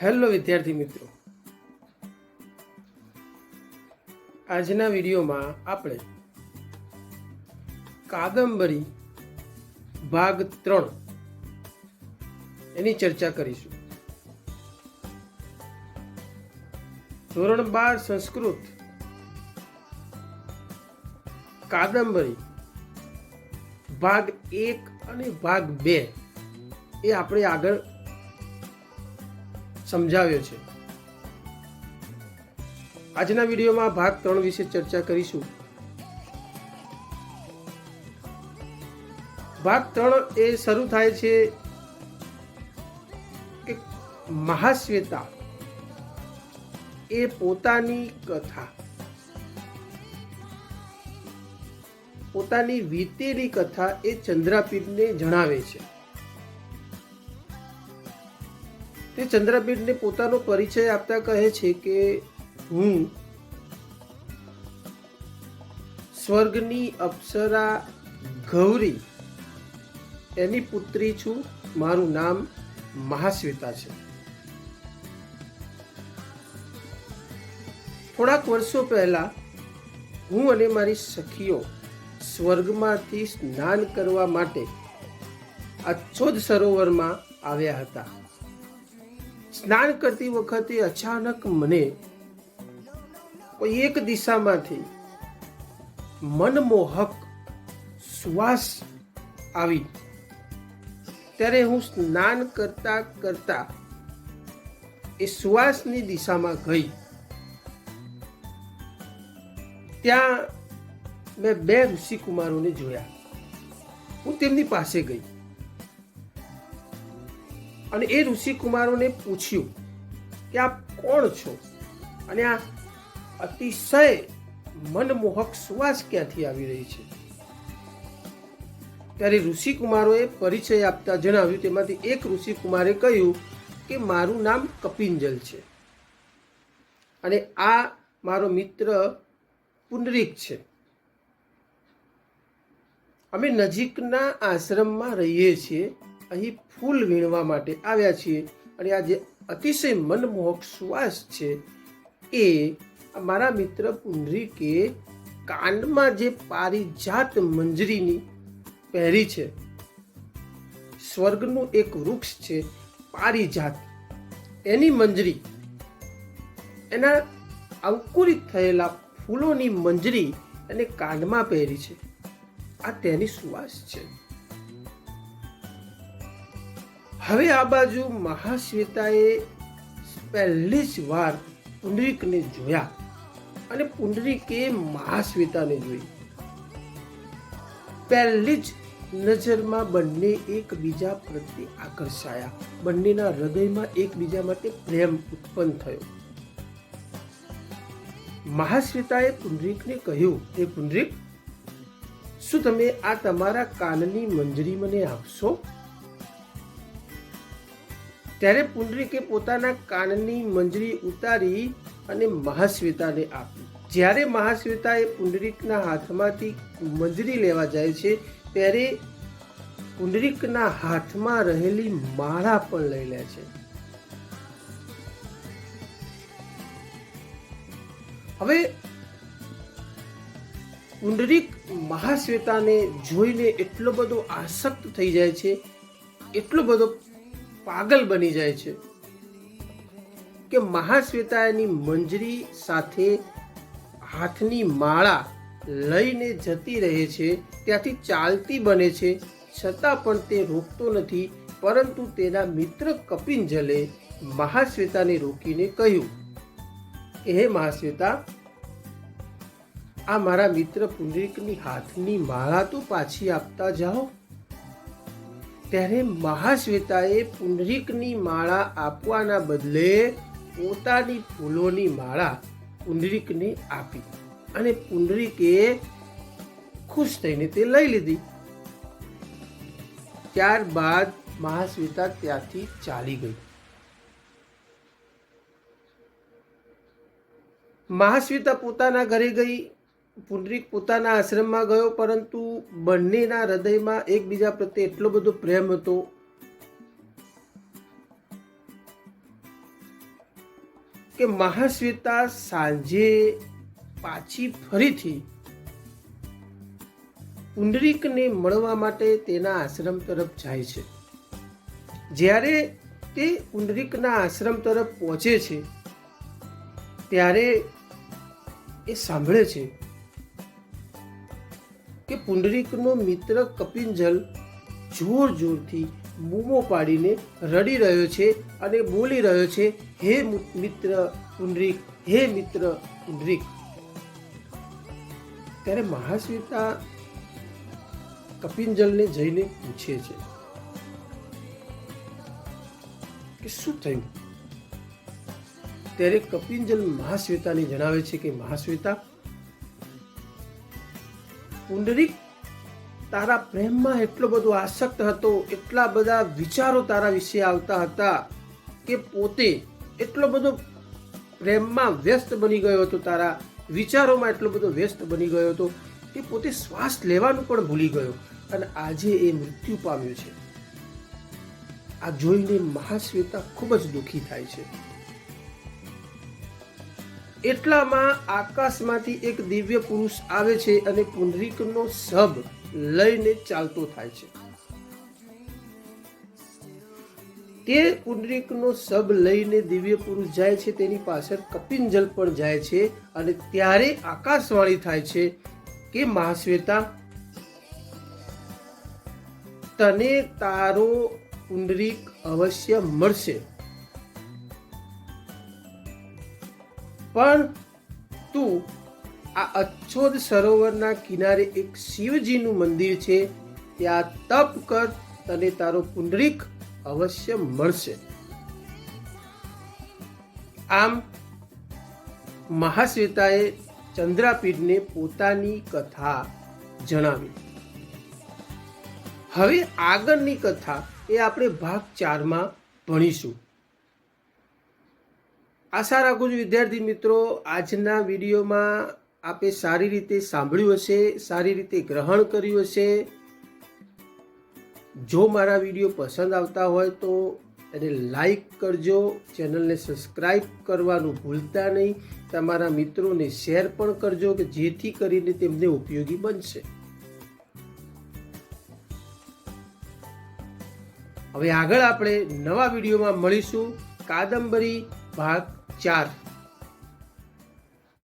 Hello વિદ્યાર્થી મિત્રો. આજના વિડીયોમાં આપણે કાદંબરી ભાગ ત્રણ એની ચર્ચા કરીશું. ધોરણ બાર સંસ્કૃત કાદંબરી ભાગ એક અને ભાગ બે એ આપણે આગળ સમજાવ્યો છે. આજના વિડીયોમાં ભાગ ત્રણ વિશે ચર્ચા કરીશું. ભાગ ત્રણ એ શરૂ થાય છે કે મહાશ્વેતા એ પોતાની કથા. પોતાની વીતેલી કથા એ ચંદ્રાપીઠને જણાવે છે. તે ચંદ્રબીરને પોતાનો પરિચય આપતા કહે છે કે હું સ્વર્ગની અપ્સરા ગૌરી એની પુત્રી છું. મારું નામ મહાશ્વેતા છે. થોડાક વર્ષો પહેલા હું અને મારી સખીઓ સ્વર્ગમાંથી સ્નાન કરવા માટે અચ્છોદ સરોવરમાં આવ્યા હતા. સ્નાન કરતી વખતે અચાનક મને કોઈ એક દિશામાંથી મનમોહક શ્વાસ આવી. ત્યારે હું સ્નાન કરતા કરતા એ શ્વાસની દિશામાં ગઈ. ત્યાં મેં બે ઋષિકુમારોને જોયા. હું તેમની પાસે ગઈ. અને એ ઋષિકુમારોને પૂછ્યું કે આપ કોણ છો? અને આ અતિશય મનમોહક શ્વાસ ક્યાંથી આવી રહી છે? ત્યારે ઋષિકુમારોએ પરિચય આપતા જણાવ્યું, તેમાંથી એક ઋષિકુમારે કહ્યું કે મારું નામ કપિંજલ છે. અને આ મારો મિત્ર પુનરિક છે. અમે નજીકના આશ્રમમાં રહીએ છીએ. અહીં ફૂલ વીણવા માટે આવ્યા છીએ અને આ જે અતિશય મનમોહક શ્વાસ છે એ મારા મિત્ર પુંડરીકે કાંડમાં જે પારિજાત મંજરીની પહેરી છે. સ્વર્ગનું એક વૃક્ષ છે પારિજાત. એની મંજરી, એના અંકુરિત થયેલા ફૂલોની મંજરી એને કાંડમાં પહેરી છે. આ તેની સુવાસ છે. હવે આ બાજુ મહાશ્વેતાએ પહેલી જ વાર પુંડરીકને જોયા અને પુંડરીકે મહાશ્વેતાને જોઈ. પહેલી જ નજરમાં બંને એકબીજા પ્રત્યે આકર્ષાયા. બંનેના હૃદયમાં એકબીજા માટે પ્રેમ ઉત્પન્ન થયો. મહાશ્વેતાએ પુંડરીકને કહ્યું, હે પુંડરીક, શું તમે આ તમારા કાનની મંજરી મને આપશો? ત્યારે પુંડરીકે પોતાના કાનની મંજરી ઉતારી અને મહાશ્વેતાને આપી. જ્યારે મહાશ્વેતાએ પુંડરીકના હાથમાંથી મંજરી લેવા જાય છે, ત્યારે પુંડરીકના હાથમાં રહેલી માળા પણ લઈ લે છે. હવે પુંડરીક મહાશ્વેતાને જોઈને એટલો બધો આસક્ત થઈ જાય છે, એટલો બધો પાગલ બની જાય છે. કે મહાશ્વેતાની મંજરી સાથે હાથની માળા લઈને જતી રહે છે, ત્યાંથી ચાલતી બને છે. છતાં પણ તે રોકતો નથી, પરંતુ તેના મિત્ર કપિંજલે મહાશ્વેતાને રોકીને કહ્યું કે હે મહાશ્વેતા, આ મારા મિત્ર પુંડરીકની હાથની માળા તો પાછી આપતા જાઓ. ત્યારે મહાશ્વેતાએ પુંડરીકની માળા આપવાના બદલે પોતાની ફૂલોની માળા પુંડરીકને આપી અને પુંડરીકે ખુશ થઈને તે લઈ લીધી. ત્યારબાદ મહાશ્વેતા ત્યાંથી ચાલી ગઈ. મહાશ્વેતા પોતાના ઘરે ગઈ. પુંડરીક પોતાના આશ્રમમાં ગયો, પરંતુ બંનેના હૃદયમાં એકબીજા પ્રત્યે એટલો બધો પ્રેમ હતો. કે મહાશ્વેતા સાંજે પાછી ફરીથી પુંડરીકને મળવા માટે તેના આશ્રમ તરફ જાય છે. જ્યારે તે પુંડરીકના આશ્રમ તરફ પહોંચે છે, ત્યારે એ સાંભળે છે કે પુંડરીકનો મિત્ર કપિંજલ જોર જોરથી બૂમો પાડીને રડી રહ્યો છે અને બોલી રહ્યો છે, હે મિત્ર પુંડરીક, હે મિત્ર પુંડરીક. ત્યારે મહાશ્વેતા કપિંજલને જઈને પૂછે છે કે શું થયું? ત્યારે કપિંજલ મહાશ્વેતાને જણાવે છે કે મહાશ્વેતા પુંડરીક, તારા પ્રેમમાં એટલો બધો આસક્ત હતો, એટલા બધા વિચારો તારા વિશે આવતા હતા કે પોતે એટલો બધો પ્રેમમાં વ્યસ્ત બની ગયો હતો, તારા વિચારોમાં એટલો બધો વ્યસ્ત બની ગયો હતો કે પોતે શ્વાસ લેવાનું પણ ભૂલી ગયો. અને આજે એ મૃત્યુ પામ્યું છે. આ જોઈને મહાશ્વેતા ખૂબ જ દુઃખી થાય છે. એટલામાં આકાશમાંથી એક દિવ્ય પુરુષ આવે છે અને પુંડરીકનો સબ લઈને ચાલતો થાય છે. તે પુંડરીકનો સબ લઈને દિવ્ય પુરુષ જાય છે, તેની પાછળ કપિંજલ પણ જાય છે અને ત્યારે આકાશવાણી થાય છે કે, મહાશ્વેતા, તને તારો પુંડરીક અવશ્ય મળશે. પણ તું આ અચ્છોદ સરોવરના કિનારે એક શિવજીનું મંદિર છે, ત્યાં તપ કર, તને તારો પુંડરીક અવશ્ય મળશે. આમ મહાશ્વેતાએ ચંદ્રાપીઠને પોતાની કથા જણાવી. હવે આગળની કથા એ આપણે ભાગ ચારમાં ભણીશું. આશા રાખું છું, વિદ્યાર્થી મિત્રો, આજના વિડીયોમાં આપે સારી રીતે સાંભળ્યું હશે, સારી રીતે ગ્રહણ કર્યું હશે. જો મારા વીડિયો પસંદ આવતા હોય તો એને લાઈક કરજો, ચેનલને સબસ્ક્રાઈબ કરવાનું ભૂલતા નહીં. તમારા મિત્રોને શેર પણ કરજો કે જેથી કરીને તેમને ઉપયોગી બનશે. હવે આગળ આપણે નવા વિડીયોમાં મળીશું. કાદંબરી ભાગ ચાર.